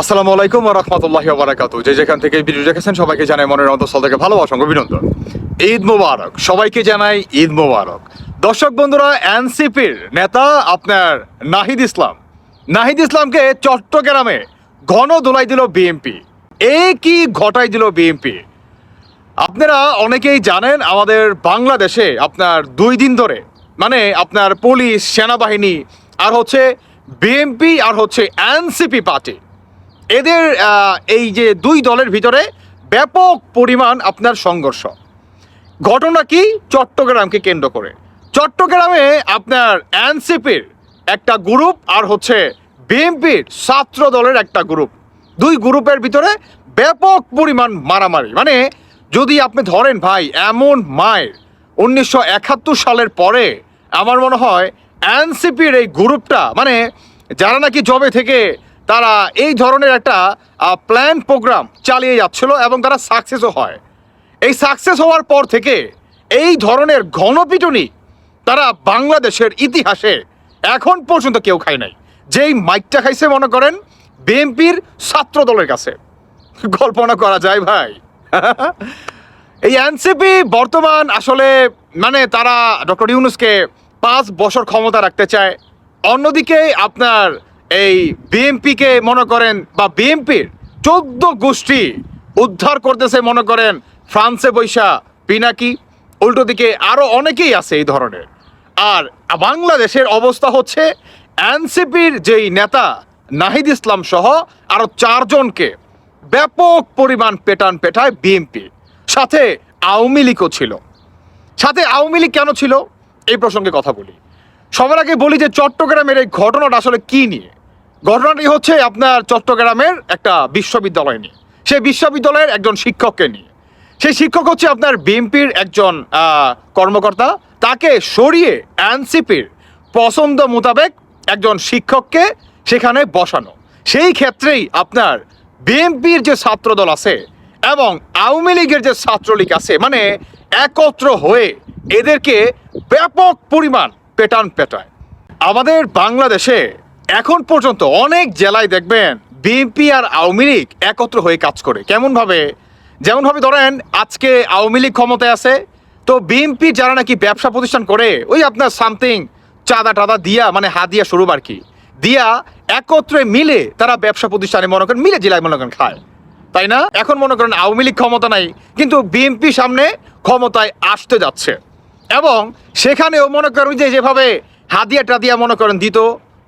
আসসালামু আলাইকুম রাহমাতুল্লাহি বারাকাতু যে যেখান থেকে ভিডিও দেখেছেন সবাইকে জানাই মনের অন্তঃস্থল থেকে ভালোবাসা ও অভিনন্দন। ঈদ মোবারক। সবাইকে জানাই ঈদ মোবারক। দর্শক বন্ধুরা, এনসিপির নেতা আপনার নাহিদ ইসলাম। নাহিদ ইসলামকে চট্টগ্রামে ঘন দোলাই দিল বিএনপি। এ কি ঘটাই দিল বিএনপি? আপনারা অনেকেই জানেন, আমাদের বাংলাদেশে আপনার দুই দিন ধরে মানে আপনার পুলিশ, সেনাবাহিনী, আর হচ্ছে বিএনপি, আর হচ্ছে এনসিপি পার্টি। এদের এই যে দুই দলের ভিতরে ব্যাপক পরিমাণ আপনার সংঘর্ষ। ঘটনা কি? চট্টগ্রামকে কেন্দ্র করে। চট্টগ্রামে আপনার এনসিপির একটা গ্রুপ আর হচ্ছে বিএনপির ছাত্র দলের একটা গ্রুপ। দুই গ্রুপের ভিতরে ব্যাপক পরিমাণ মারামারি। মানে যদি আপনি ধরেন ভাই, এমন মায়ের উনিশশো একাত্তর সালের পরে আমার মনে হয় এনসিপির এই গ্রুপটা মানে যারা নাকি জবে থেকে তারা এই ধরনের একটা প্ল্যান প্রোগ্রাম চালিয়ে যাচ্ছিল এবং তারা সাকসেসও হয়। এই সাকসেস হওয়ার পর থেকে এই ধরনের ঘনপিটুনি তারা বাংলাদেশের ইতিহাসে এখন পর্যন্ত কেউ খায় নাই। যেই মাইকটা খাইছে মনে করেন, বিএনপির ছাত্র দলের কাছে। কল্পনা করা যায় ভাই। এই এনসিপি বর্তমান আসলে মানে তারা ডক্টর ইউনুসকে পাঁচ বছর ক্ষমতা রাখতে চায়। অন্যদিকে আপনার এই বিএনপিকে মনে করেন বা বিএনপির চোদ্দ গোষ্ঠী উদ্ধার করতেছে মনে করেন ফ্রান্সে বৈশা পিনাকি। উল্টো দিকে আরও অনেকেই আছে এই ধরনের। আর বাংলাদেশের অবস্থা হচ্ছে এনসিপির যেই নেতা নাহিদ ইসলাম সহ আরও চারজনকে ব্যাপক পরিমাণ পেটান পেটায় বিএনপি। সাথে আওয়ামী লীগও ছিল। সাথে আওয়ামী লীগ কেন ছিল? এই প্রসঙ্গে কথা বলি। সবার আগে বলি যে চট্টগ্রামের এই ঘটনাটা আসলে কি নিয়ে? ঘটনাটি হচ্ছে আপনার চট্টগ্রামের একটা বিশ্ববিদ্যালয় নিয়ে। সেই বিশ্ববিদ্যালয়ের একজন শিক্ষককে নিয়ে। সেই শিক্ষক হচ্ছে আপনার বিএনপির একজন কর্মকর্তা। তাকে সরিয়ে এনসিপির পছন্দ মোতাবেক একজন শিক্ষককে সেখানে বসানো। সেই ক্ষেত্রেই আপনার বিএনপির যে ছাত্রদল আছে এবং আওয়ামী লীগের যে ছাত্রলীগ আছে মানে একত্র হয়ে এদেরকে ব্যাপক পরিমাণ পেটান পেটায় আমাদের বাংলাদেশে এখন পর্যন্ত অনেক জেলায় দেখবেন বিএনপি আর আওয়ামী লীগ একত্র হয়ে কাজ করে। কেমনভাবে? যেমনভাবে ধরেন, আজকে আওয়ামী লীগ ক্ষমতায় আছে, তো বিএনপি যারা নাকি ব্যবসা প্রতিষ্ঠান করে, ওই আপনার সামথিং চাঁদা টাদা দিয়া মানে হাদিয়া শুরু আর কি। দিয়া একত্রে মিলে তারা ব্যবসা প্রতিষ্ঠানে মনে করেন মিলে জেলায় মনে করেন খায়। তাই না? এখন মনে করেন আওয়ামী লীগ ক্ষমতা নাই, কিন্তু বিএনপি সামনে ক্ষমতায় আসতে যাচ্ছে। এবং সেখানেও মনে করেন যে যেভাবে হাদিয়া টাদিয়া মনে করেন দিত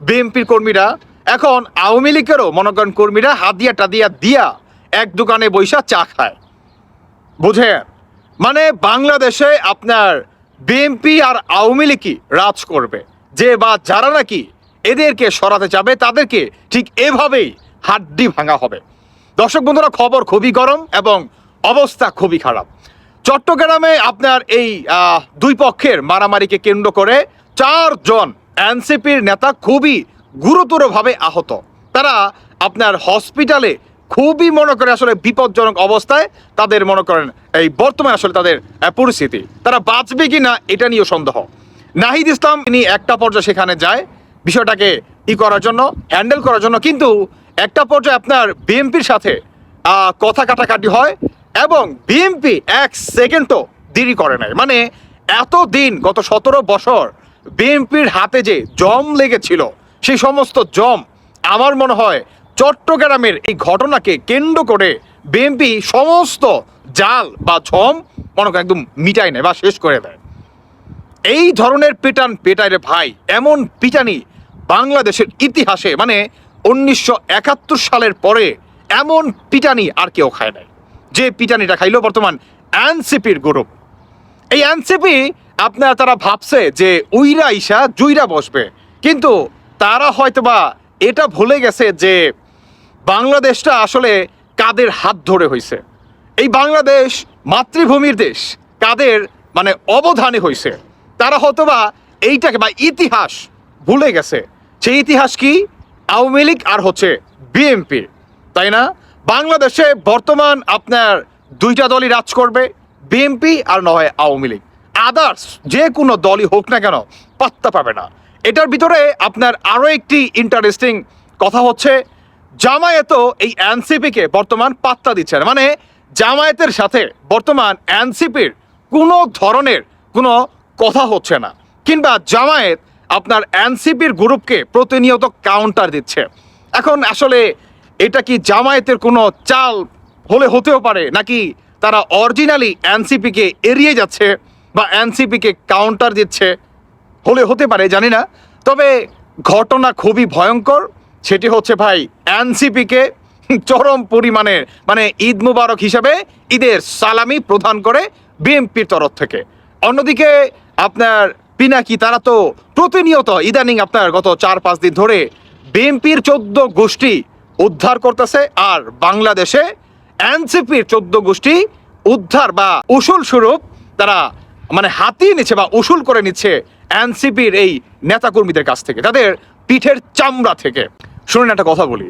বিএনপির কর্মীরা, এখন আওয়ামী লীগেরও মনে করেন কর্মীরা হাদিয়া টাদিয়া দিয়া এক দোকানে বৈশা চা খায়। বুঝেন? মানে বাংলাদেশে আপনার বিএনপি আর আওয়ামী লীগই রাজ করবে। যে বা যারা নাকি এদেরকে সরাতে যাবে তাদেরকে ঠিক এভাবেই হাড্ডি ভাঙা হবে। দর্শক বন্ধুরা, খবর খুবই গরম এবং অবস্থা খুবই খারাপ। চট্টগ্রামে আপনার এই দুই পক্ষের মারামারিকে কেন্দ্র করে চারজন এনসিপির নেতা খুবই গুরুতরভাবে আহত। তারা আপনার হসপিটালে খুবই মনে করে আসলে বিপজ্জনক অবস্থায় তাদের মনে করেন এই বর্তমানে আসলে তাদের পরিস্থিতি। তারা বাঁচবে কি না এটা নিয়েও সন্দেহ। নাহিদ ইসলাম, তিনি একটা পর্যায়ে সেখানে যায় বিষয়টাকে ই করার জন্য, হ্যান্ডেল করার জন্য, কিন্তু একটা পর্যায়ে আপনার বিএনপির সাথে কথা কাটাকাটি হয় এবং বিএনপি এক সেকেন্ডও দেরি করে নাই। মানে এত দিন গত সতেরো বছর বিএনপির হাতে যে জম লেগেছিল সেই সমস্ত জম আমার মনে হয় চট্টগ্রামের এই ঘটনাকে কেন্দ্র করে বিএনপি সমস্ত জাল বা ঝম মনে একদম মিটাই নেয় বা শেষ করে দেয়। এই ধরনের পিটান পেটায় রে ভাই, এমন পিটানি বাংলাদেশের ইতিহাসে মানে উনিশশো একাত্তর সালের পরে এমন পিটানি আর কেউ খায় নাই। যে পিটানিটা খাইলো বর্তমান এনসিপির গ্রুপ এই এনসিপি আপনার তারা ভাবছে যে উইরা ইসা জুইরা বসবে। কিন্তু তারা হয়তোবা এটা ভুলে গেছে যে বাংলাদেশটা আসলে কাদের হাত ধরে হয়েছে এই বাংলাদেশ মাতৃভূমির দেশ, কাদের মানে অবধানে হয়েছে তারা হয়তোবা এইটাকে বা ইতিহাস ভুলে গেছে। সেই ইতিহাস কি? আওয়ামী লীগ আর হচ্ছে বিএনপি। তাই না? বাংলাদেশে বর্তমান আপনার দুইটা দলই রাজ করবে, বিএনপি আর নয় আওয়ামী লীগ। আদার্স যে কোনো দলই হোক না কেন, পাত্তা পাবে না। এটার ভিতরে আপনার আরও একটি ইন্টারেস্টিং কথা হচ্ছে, জামায়াতও এই এনসিপিকে বর্তমান পাত্তা দিচ্ছে না। মানে জামায়াতের সাথে বর্তমান এনসিপির কোনো ধরনের কোনো কথা হচ্ছে না। কিংবা জামায়াত আপনার এনসিপির গ্রুপকে প্রতিনিয়ত কাউন্টার দিচ্ছে। এখন আসলে এটা কি জামায়াতের কোনো চাল হলে হতেও পারে, নাকি তারা অরিজিনালি এনসিপিকে এড়িয়ে যাচ্ছে? বা এনসিপিকে কাউন্টার দিচ্ছে হলে হতে পারে, জানি না। তবে ঘটনা খুবই ভয়ঙ্কর। সেটি হচ্ছে ভাই এনসিপিকে চরম পরিমাণে মানে ঈদ মুবারক হিসাবে ঈদের সালামি প্রদান করে বিএনপির তরফ থেকে। অন্যদিকে আপনার পিনাকি, তারা তো প্রতিনিয়ত ইদানিং আপনার গত চার, পাঁচ দিন ধরে বিএনপির চোদ্দ গোষ্ঠী উদ্ধার করতেছে আর বাংলাদেশে এনসিপির চোদ্দ গোষ্ঠী উদ্ধার বা উসুল স্বরূপ তারা মানে হাতিয়ে নিচ্ছে বা উসুল করে নিচ্ছে এনসিপির এই নেতাকর্মীদের কাছ থেকে, তাদের পিঠের চামড়া থেকে। শুনুন একটা কথা বলি।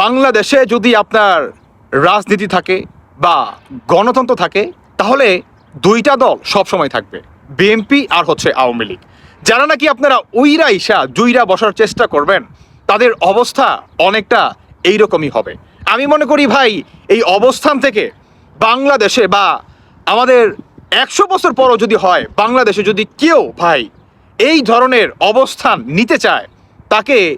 বাংলাদেশে যদি আপনার রাজনীতি থাকে বা গণতন্ত্র থাকে, তাহলে দুইটা দল সবসময় থাকবে, বিএনপি আর হচ্ছে আওয়ামী লীগ। যারা নাকি আপনারা উইরা ইসা জুইরা বসার চেষ্টা করবেন, তাদের অবস্থা অনেকটা এইরকমই হবে। আমি মনে করি ভাই, এই অবস্থান থেকে বাংলাদেশে বা আমাদের একশো বছর পরও যদি হয়, বাংলাদেশে যদি কেউ ভাই এই ধরনের অবস্থান নিতে চায়, তাকে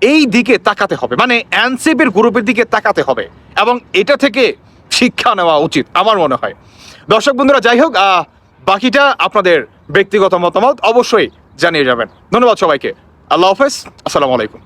এই দিকে তাকাতে হবে। মানে এনসিপির গ্রুপের দিকে তাকাতে হবে। এবং এটা থেকে শিক্ষা নেওয়া উচিত, আমার মনে হয়। দর্শক বন্ধুরা, যাই হোক বাকিটা আপনাদের ব্যক্তিগত মতামত অবশ্যই জানিয়ে যাবেন। ধন্যবাদ সবাইকে। আল্লাহ হাফেজ, আসসালামু আলাইকুম।